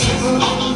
impossible.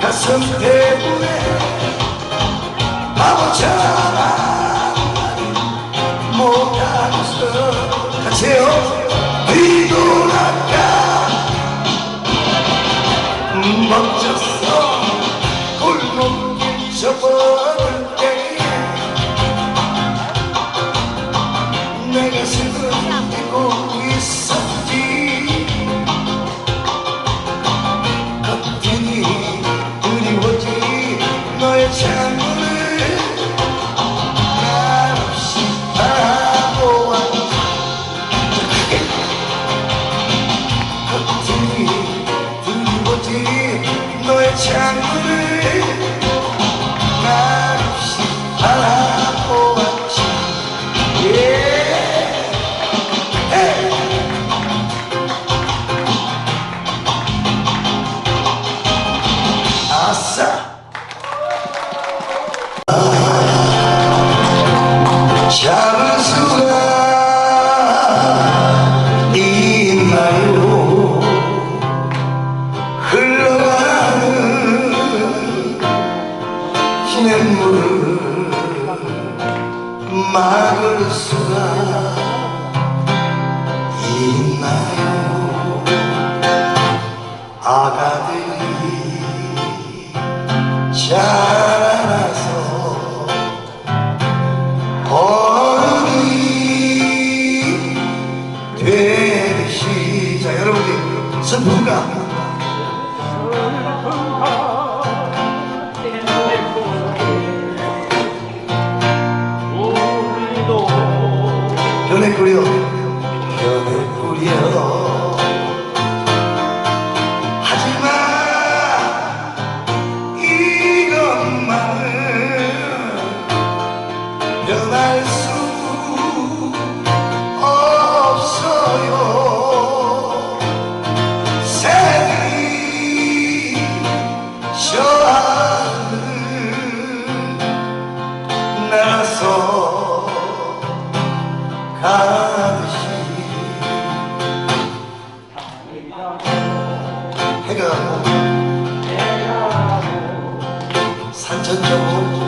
가슴 때문에 바보처럼 못하겠어 같이요 뒤돌아가 멈췄어 골목길 접어들 때 내가 슬픈 뛰고 있어. 눈물을 막을 수가 있나요 뿌려 연을 뿌려 하지만 이것만은 변할 수 없어요. 새들이 저하는 나서 가 산천적으로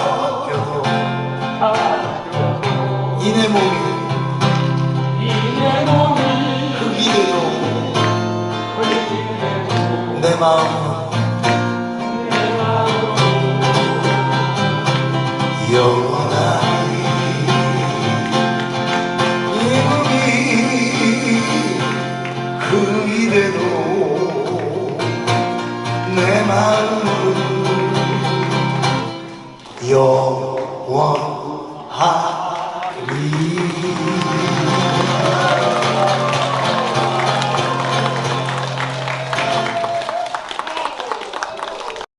이내 몸이 흙이 되도 내 마음은 영원하리. 이 몸이 흙이 되도 내 마음은 영원하 Thank you.